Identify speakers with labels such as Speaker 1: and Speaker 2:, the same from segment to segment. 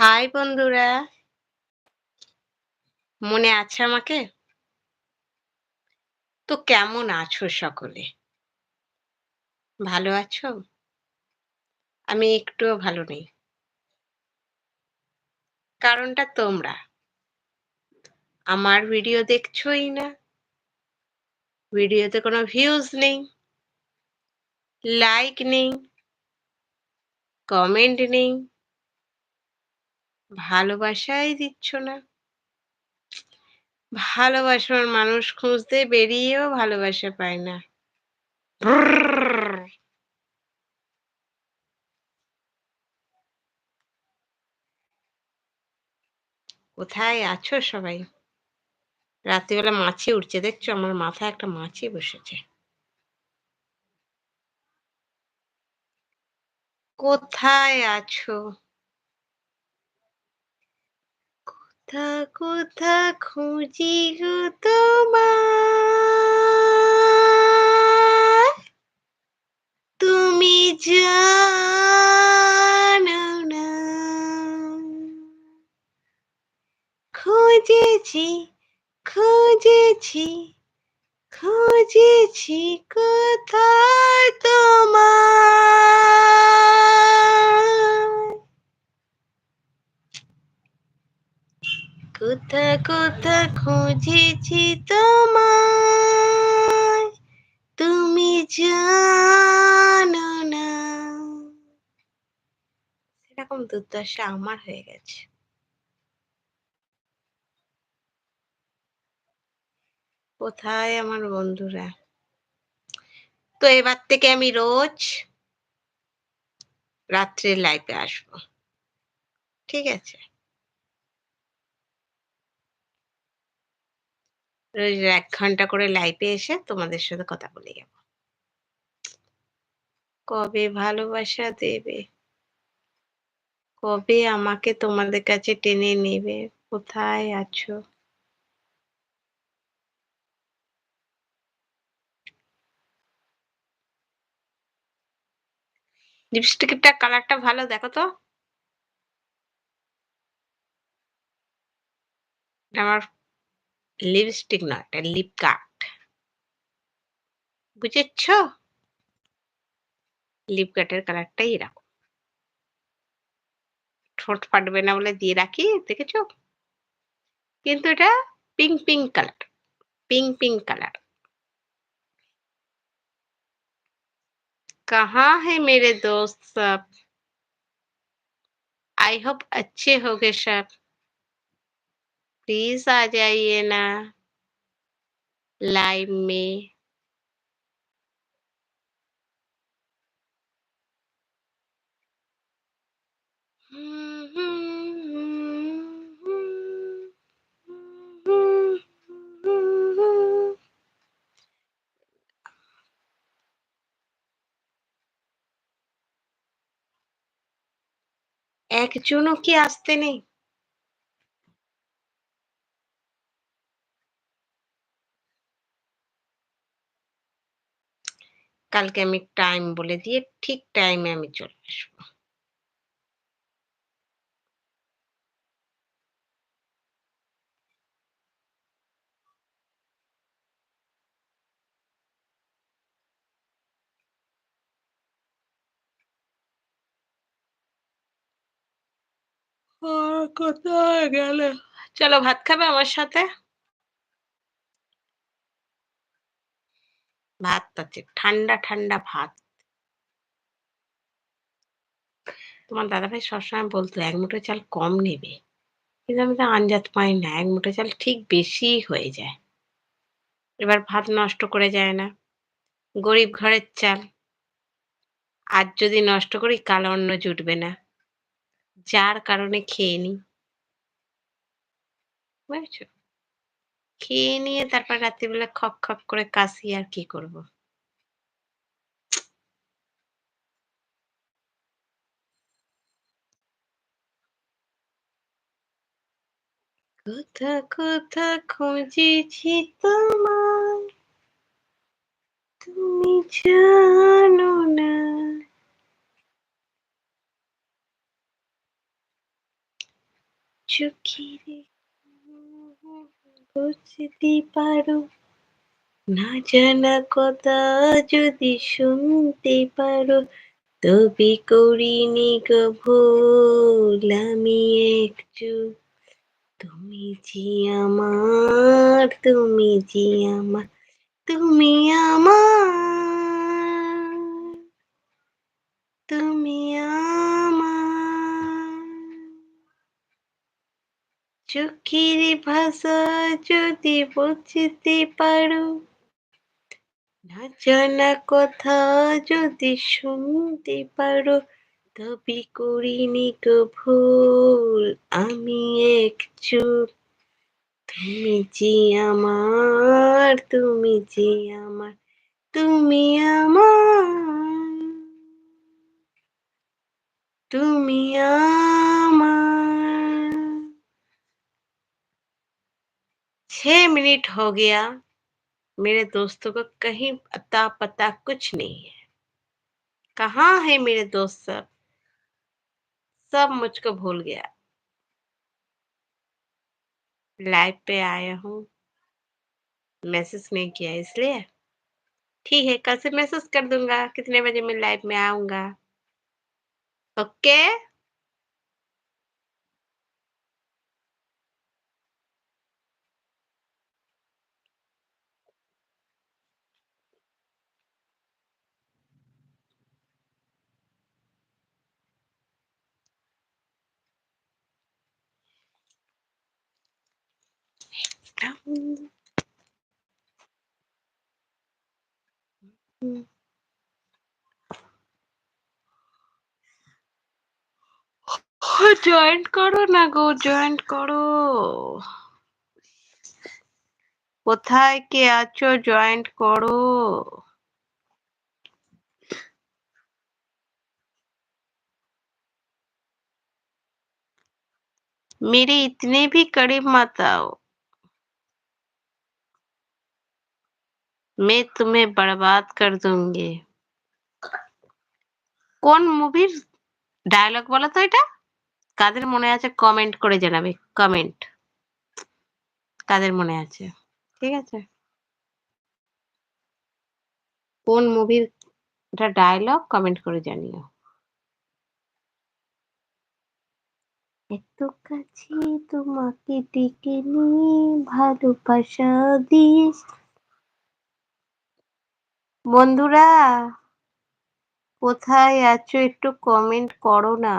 Speaker 1: High বন্ধুরা। মনে আছে আমাকে? তো কেমন আছো সকলে? ভালো আছো? আমি একটুও ভালো নেই। কারণটা তোমরা। আমার ভিডিও দেখছোই না। ভিডিওতে কোনো ভিউজ নেই। লাইক নেই। কমেন্ট নেই। ভালোবাসাই দিচ্ছ না। ভালোবাসার মানুষ খুঁজতে বেরিয়েও ভালোবাসা পায় না। কোথায় আছো সবাই? রাত্রিবেলা মাছি উঠছে দেখছ? আমার মাথায় একটা মাছি বসেছে। কোথায় আছো? কোথা কোথা খুঁজি গো তোমায়? তুমি জানো না। খুঁজেছি খুঁজেছি খুঁজেছি কোথায় তোমায়? কোথা কোথা খুঁজেছি তোমায়? তুমি জানো না। এরকম দুর্দশা আমার হয়ে গেছে। কোথায় আমার বন্ধুরা? তো এবার থেকে আমি রোজ রাত্রে লাইভে আসব। ঠিক আছে? রোজ এক ঘণ্টা করে লাইভে এসে তোমাদের সাথে কথা বলে যাব। কবে ভালোবাসা দেবে? কবে আমাকে তোমাদের কাছে টেনে নেবে? কোথায় আছো? লিপস্টিকটা কালারটা ভালো, দেখো তো। আমার লিপস্টিক না এটা লিপ কাট বুঝেছ লিপ কাটের কালারটাই এরকম ঠোঁট ফাটবে না বলে দিয়ে রাখি দেখেছো কিন্তু এটা pink pink colour pink pink colour कहाँ है मेरे दोस्त सब आई होप अच्छे होगे सब प्लीज आ जाइए ना लाइव में একজনও কি আসতে নেই কালকে আমি টাইম বলে দিয়ে ঠিক টাইমে আমি চলে আসব। কোথায় গেলে? চলো ভাত খাবে আমার সাথে? ভাত আছে, ঠান্ডা ঠান্ডা ভাত। তোমার দাদাভাই সবসময় বলতো, এক মুঠো চাল কম নেবে। কিন্তু আমি তো আঞ্জাত পাই না, এক মুঠো চাল ঠিক বেশি হয়ে যায়। এবার ভাত নষ্ট করে যায় না। গরিব ঘরের চাল, আজ যদি নষ্ট করি, কাল অন্ন জুটবে না। যার কারণে খেয়ে নি। বুঝেছ? খেয়ে নিয়ে তারপর রাত্রিবেলা খপ খপ করে কাশি আর কি করব? কোথা কোথা খুঁজেছি তোমায়? তুমি জানো না। চোখের বুঝতে পারো। না জানা কথা যদি শুনতে পারো, তবে করিনি ভুল, আমি একটু তুমি যে আমার, তুমি যে আমার, তুমি আমার। তুমি আমার চোখের ভাষা যদি বুঝতে পারো। না জানা কথা যদি শুনতে পারো, তবে করিনি ভুল, আমি একটু তুমি যে আমার, তুমি যে আমার, তুমি আমার। তুমি আমার। मिनट हो गया। मेरे दोस्तों को कहीं अता पता कुछ नहीं है। कहाँ है मेरे दोस्त सब? सब मुझको भूल गया। लाइव पे आया हूँ। मैसेज नहीं किया इसलिए। ठीक है, कल से मैसेज कर दूँगा। कितने बजे मैं लाइव में आऊँगा? ओके জয়েন্ট করো না গো জয়েন্ট করো কোথায় কে আছো জয়েন্ট করো मेरे इतने भी करीब मत आओ मैं तुम्हें बर्बाद कर दूंगी কোন মুভির ডায়লগ বলো তো এটা কাদের মনে আছে কমেন্ট করে জানাবে কমেন্ট কাদের মনে আছে ঠিক আছে কোন মুভির এটা ডায়লগ কমেন্ট করে জানিও এত কাছে তোমাকে ডেকে নিয়ে ভালোবাসা দিয়ে বন্ধুরা, কোথায় আছো? একটু কমেন্ট করো না।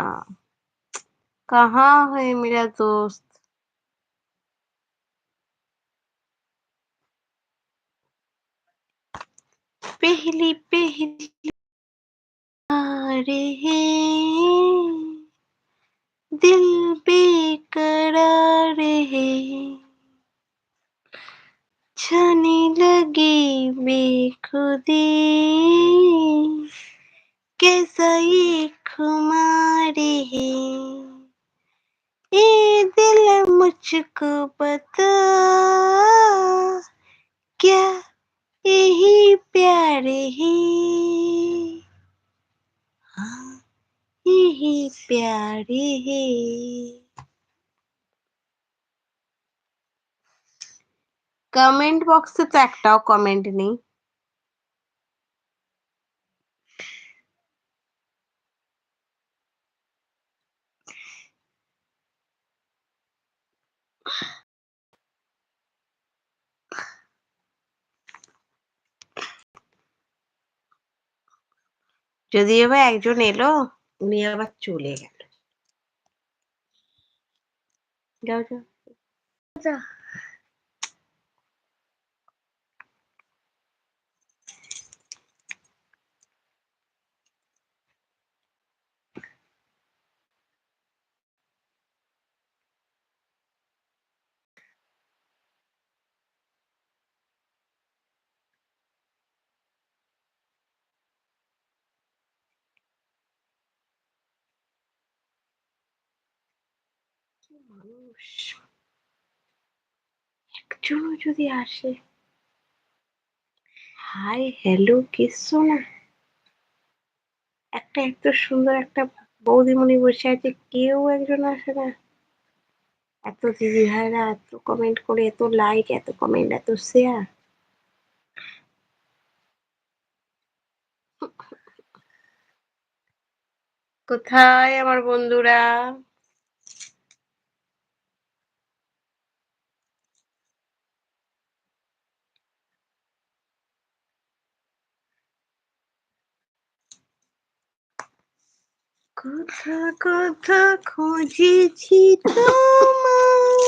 Speaker 1: কাহা হয়ে মেরা দোস্ত? পেহলি পেহলি রে হে। দিল বেকরার হে छाने लगी बेखुदी। कैसा ये खुमार है। ये दिल मुझको बता। क्या यही प्यार है? हाँ यही प्यार है। কমেন্ট বক্সে তো একটাও কমেন্ট নেই যদিও বা একজন এলো উনি আবার চলে গেল যাও যাও মানুষ একজনও যদি আসে হাই হ্যালো কিছু না একটা এত সুন্দর একটা বৌদিমণি বসে আছে কেউ একজন আসে না এত দিদিভাইরা এত কমেন্ট করে, এত লাইক, এত কমেন্ট, এত শেয়ার। কোথায় আমার বন্ধুরা? কোথা কথা খুঁজেছি তোমায়।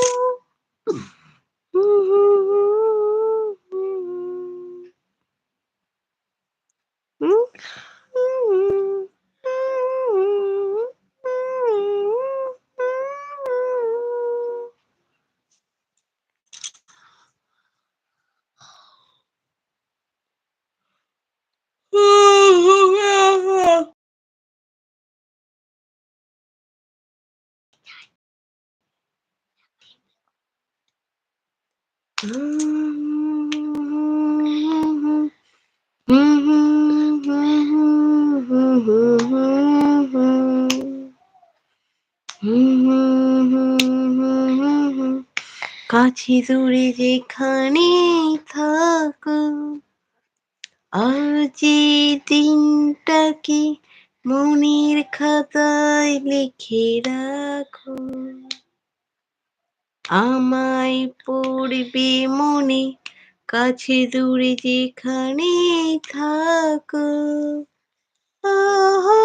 Speaker 1: কাছে দূরে যেখানে থাকো। আজ এই দিনটাকে মনের খাতায় লিখে রাখো। আমায় পড়বে মনে কাছে দূরে যেখানে থাকো। আহা!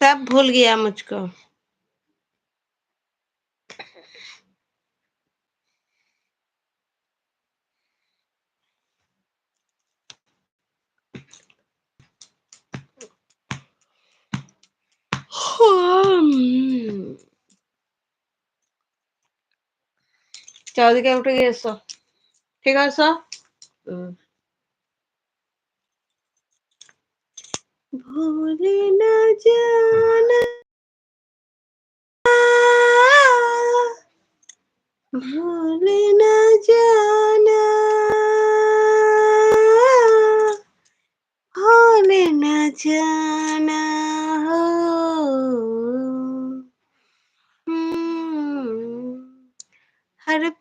Speaker 1: सब भूल गया मुझको। চারিদিকে উঠে গিয়েছো ঠিক আছে। ভুলে না জানা ভুলে না জানা ভুলে না জানা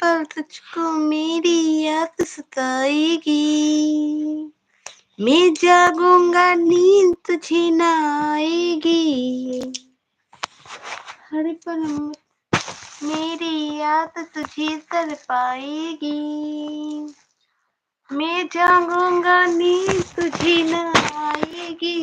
Speaker 1: पल तुझको मेरी याद सताएगी। मैं जागूँगा, नींद तुझे न आएगी। हर पल मेरी याद तुझे तर पाएगी। मैं जागूँगा, नींद तुझे ना आएगी।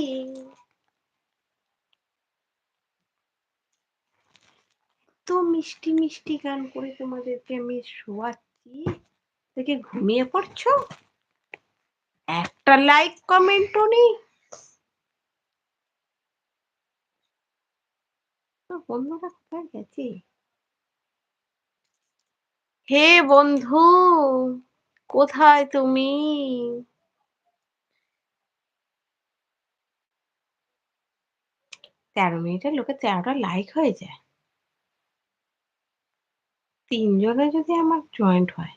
Speaker 1: মিষ্টি মিষ্টি গান করে তোমাদেরকে আমি শোয়াচ্ছি। থেকে ঘুমিয়ে পড়ছো? একটা লাইক কমেন্টও নেই। বন্ধুরা কোথায় গেছে? হে বন্ধু, কোথায় তুমি? তেরো মিনিটের লোকে তেরোটা লাইক হয়ে যায়। তিনজনে যদি আমার জয়েন্ট হয়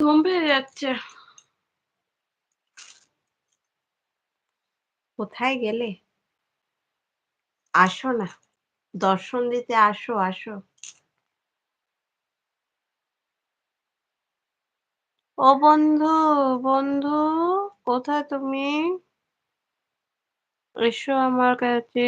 Speaker 1: ঘুম পেয়ে যাচ্ছে কোথায় গেলে? আসো না। দর্শন দিতে আসো, আসো। ও বন্ধু, বন্ধু কোথায় তুমি? এসো আমার কাছে।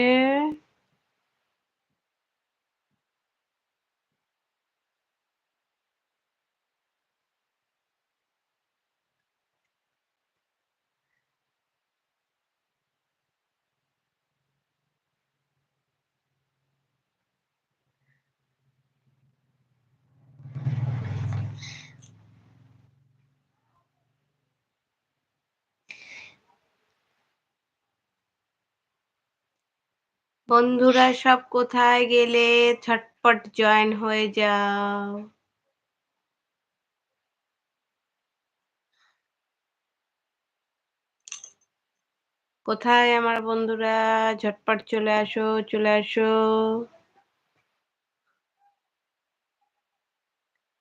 Speaker 1: বন্ধুরা সব কোথায় গেলে? ছটপট জয়েন হয়ে যাও। কোথায় আমার বন্ধুরা? ঝটপট চলে আসো, চলে আসো।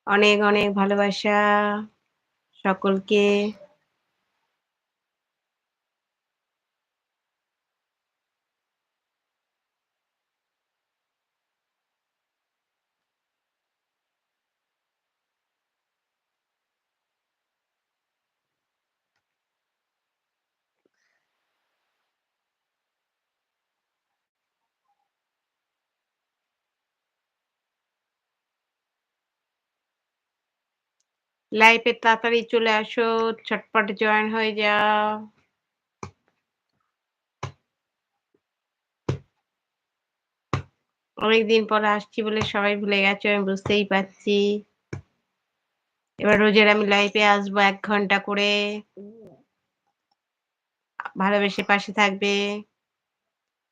Speaker 1: অনেক, অনেক ভালোবাসা সকলকে। লাইভে তাড়াতাড়ি চলে আসো, ছটপট জয়েন হয়ে যাও। অনেকদিন পরে আসছি বলে সবাই ভুলে গেছো আমি বুঝতেই পারছি। এবার রোজের আমি লাইফে আসব এক ঘণ্টা করে। ভালোবেসে পাশে থাকবে।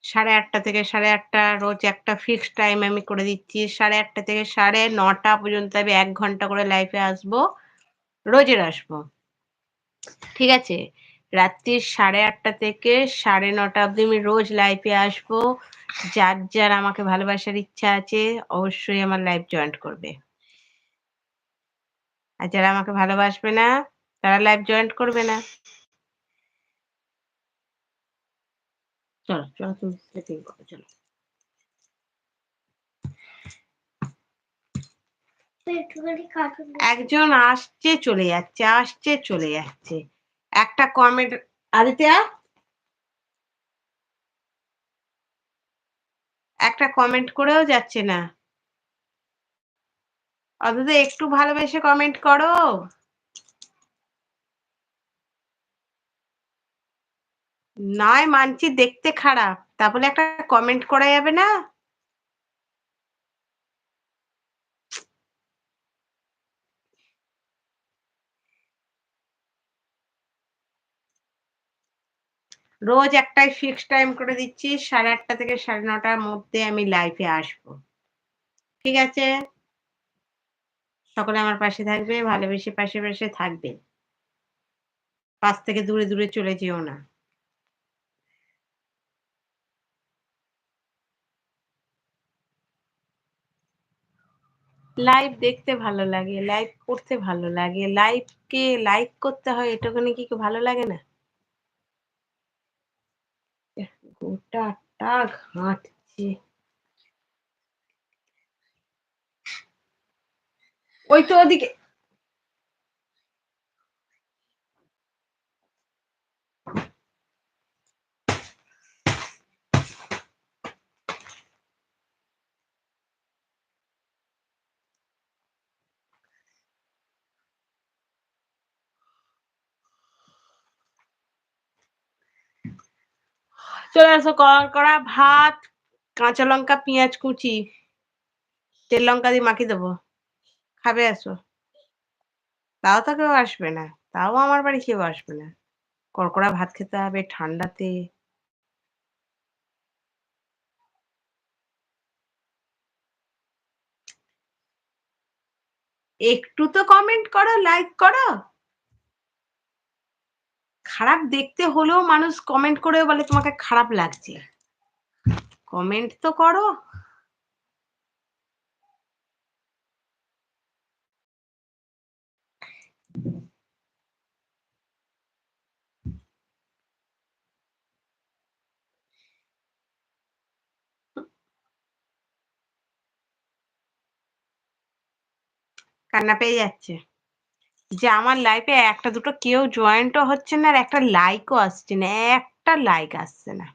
Speaker 1: ৮:৩০ থেকে ৮:৩০ রোজ একটা ফিক্সড টাইম আমি করে দিচ্ছি। ৮:৩০ থেকে ৯:৩০ পর্যন্ত আমি এক ঘণ্টা করে লাইফে আসব। রোজের আসব। ঠিক আছে? রাত্রির ৮:৩০ থেকে ৯:৩০ অবধি আমি রোজ লাইভে আসব। যার, যার আমাকে ভালোবাসার ইচ্ছা আছে অবশ্যই আমার লাইভ জয়েন্ট করবে। আর যারা আমাকে ভালোবাসবে না, তারা লাইভ জয়েন্ট করবে না। চলো, চলো তুমি চলো। একজন আসছে চলে যাচ্ছে, আসছে চলে যাচ্ছে। একটা কমেন্ট আদিত্যা একটা কমেন্ট করেও যাচ্ছে না। অন্তত একটু ভালোবেসে কমেন্ট করো। নয় মানছি দেখতে খারাপ। তা বলে একটা কমেন্ট করা যাবে না? রোজ একটাই ফিক্সড টাইম করে দিচ্ছি ৮:৩০ থেকে সাড়ে নটার মধ্যে আমি লাইভে আসব। ঠিক আছে? সকলে আমার পাশে থাকবে, ভালোবেসে পাশে, পাশে থাকবে। পাশ থেকে দূরে, দূরে চলে যেও না। লাইভ দেখতে ভালো লাগে, লাইভ করতে ভালো লাগে। লাইভকে লাইক করতে হয় এটুকুনি কি ভালো লাগে না? গোটাটা ঘাঁটছে। ওই তো ওদিকে। চলে আসো কড়া ভাত, কাঁচা লঙ্কা, পেঁয়াজ কুচি। তেল লঙ্কা দিয়ে মাখিয়ে দেবো। খাবে আসো। তাও তো কেউ আসবে না। তাও আমার বাড়ি কেউ আসবে না। কড়কড়া ভাত খেতে হবে ঠান্ডাতে। একটু তো কমেন্ট করো, লাইক করো। খারাপ দেখতে হলেও মানুষ কমেন্ট করে বলে, তোমাকে খারাপ লাগছে। কমেন্ট তো করো। কান্না পেয়ে যাচ্ছে। যে আমার লাইফে একটা দুটো কেউ জয়েন্টও হচ্ছে না আর একটা লাইকও আসছে না, একটা লাইক আসছে না।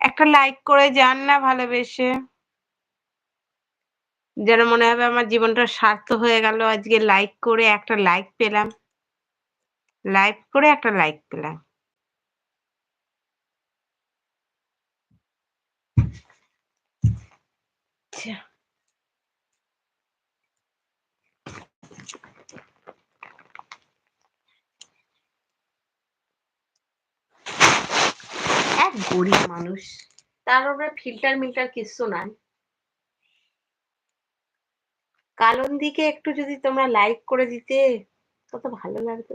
Speaker 1: একটা লাইক করে যান না ভালোবেসে। যেন মনে হবে আমার জীবনটা স্বার্থ হয়ে গেল। আজকে লাইক করে একটা লাইক পেলাম। লাইক করে একটা লাইক পেলাম। আচ্ছা। গরিব মানুষ। তার ওপরে ফিল্টার মিল্টার কিচ্ছু নাই। কালন দিকে একটু যদি তোমরা লাইক করে দিতে কত ভালো লাগতো।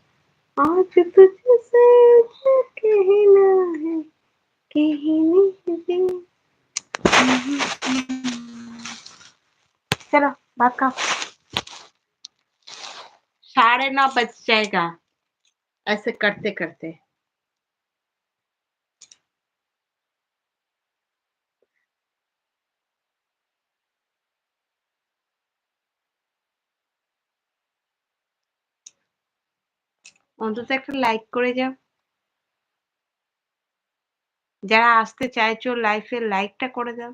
Speaker 1: आज तुझसे जो कहना है? कहने दे चलो, बात का साढ़े नौ बज जाएगा। ऐसे करते करते অন্তত একটা লাইক করে যাও। যারা আসতে চাইছো লাইফে লাইকটা করে দাও।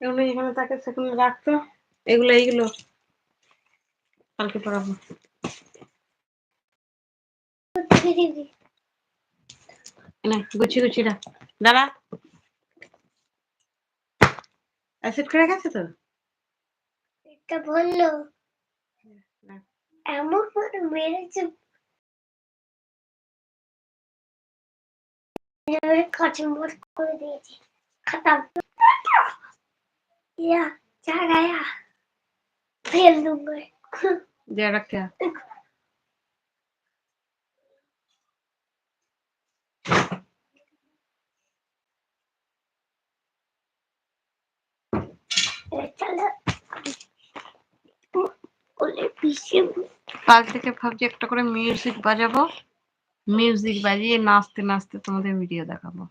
Speaker 1: এগুলো যেখানে থাকে সেখানে রাখতো। এগুলো এইগুলো। কালকে পড়াবো। গুছি গুছি রাখ। দাঁড়া। অ্যাসিড করে গেছে তো?
Speaker 2: এটা বলল। এমন করে মেরেছে। খচমচ করে দিয়েছে। খতম। या जा गया फेल दूंगा
Speaker 1: যে রাখতে
Speaker 2: चलो बोले पीछे
Speaker 1: কাল থেকে ভাবছি একটা করে মিউজিক বাজাবো মিউজিক বাজিয়ে নাচতে নাচতে তোমাদের ভিডিও দেখাবো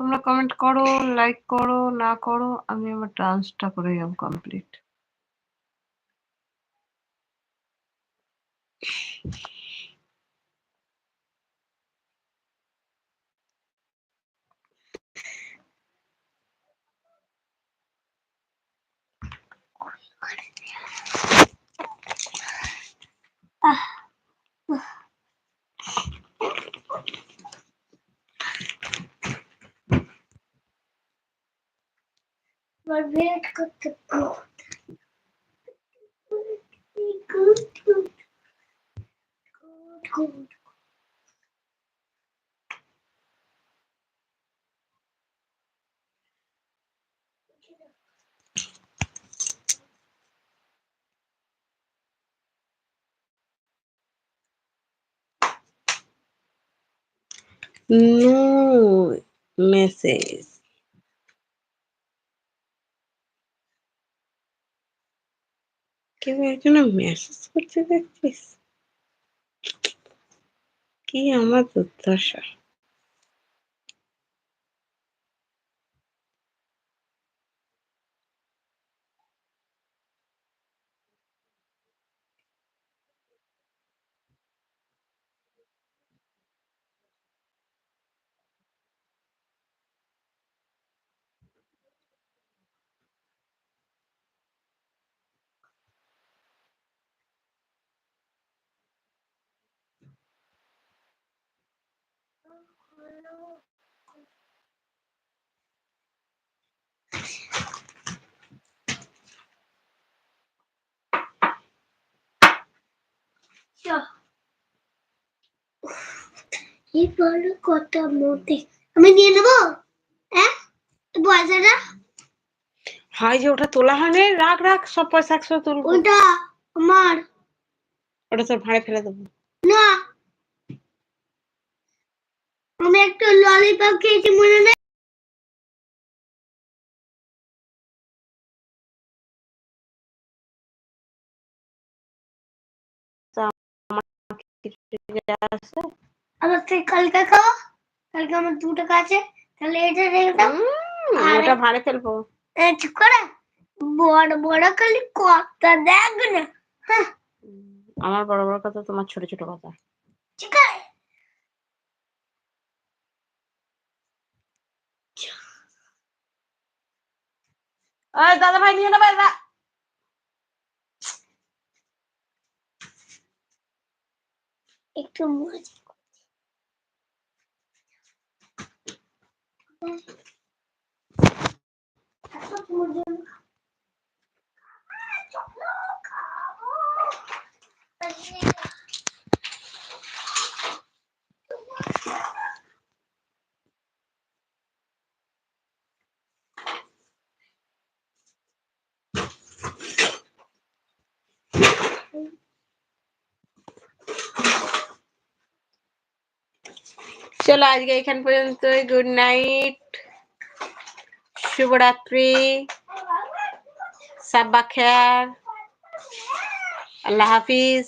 Speaker 1: তোমরা কমেন্ট করো লাইক করো না করো আমি আমার ডান্সটা করে যাব complete
Speaker 2: I'm got the gold. Good, good. Good, good.
Speaker 1: No message. কেউ একজনে মেসেজ করতে দেখছিস? কি আমার দুর্দশা।
Speaker 2: এই বড় কত মোটে আমি নিয়ে নেব? হ্যাঁ? পয়সাটা
Speaker 1: হয় যে ওটা তোলা হয়নি? রাখ রাখ সব পয়সা একসাথে তুলবো।
Speaker 2: ওটা আমার।
Speaker 1: ওটা তোর ভাড়ে ফেলে দেবো।
Speaker 2: না। আমি একটা ললিপপ খেয়েছি মনে নেই? আবার তুই কালকে খাও কালকে আমার দু টাকা আছে তাহলে এটা রেখে দাও।
Speaker 1: উম,
Speaker 2: আরে-
Speaker 1: ওটা ভাড়ে ফেলব।
Speaker 2: চুপ করে। বড় বড় খালি কথা দেখ না। হ্যাঁ।
Speaker 1: আমার বড় বড় কথা তোমার ছোট ছোট কথা।
Speaker 2: ঠিক আছে।
Speaker 1: দাদা ভাই নিয়ে নেবে না
Speaker 2: একটু মজা
Speaker 1: চলো আজকে এখান পর্যন্তই গুড নাইট শুভরাত্রি সাব্বা খেয়ার আল্লাহ হাফিজ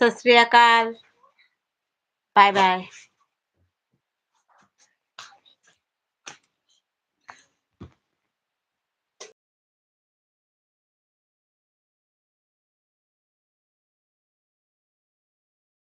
Speaker 1: সত শ্রী আকাল বাই বাই